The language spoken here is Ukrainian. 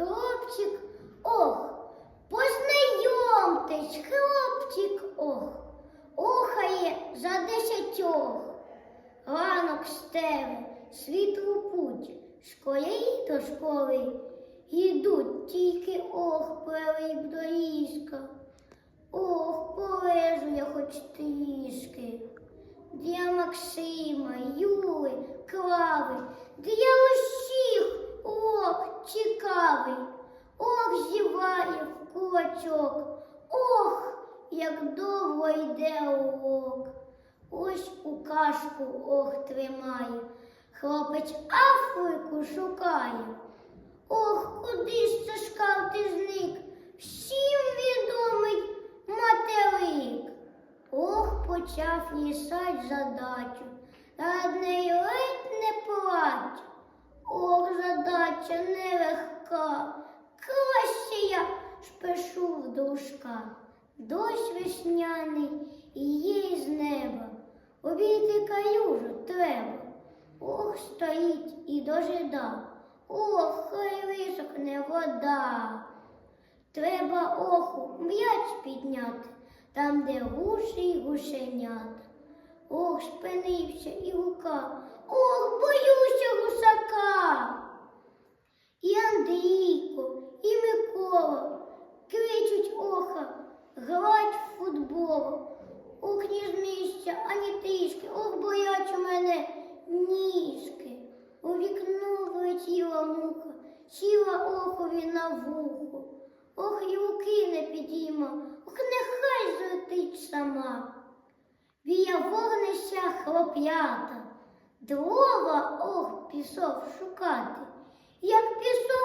хлопчик, ох, познайомтесь, хлопчик, ох, охає за десятьох. Ранок стеле, світлу путь, школярі до школи йдуть тільки ох, плели б доріжка. Ох, полежу я хоч трішки. Для Максима, Юли, Клави, для усіх ох, цікавий. Ох, зіває в. Ох, як довго йде урок. Ось у кашку ох тримає. Хлопець Африку шукає. Ох, куди ж це шкав ти зник? Всім відомий материк. Ох, почав їсать задачу, над нею ледь не плач. Ох, задача нелегка, Дощ весняний і є з неба, обійти каюжу треба. Ох, стоїть і дожида, ох, хай висохне вода. Треба оху м'яч підняти, там, де гуші й гушенята. Ох, спинився і гука, трішки, ох, боять у мене ніжки. У вікно влетіла муха, сіла охові на вухо. Ох, і руки не підійма, ох, нехай злетить сама. Біля вогнища хлоп'ята, дрова ох пішов шукати. Як пішов,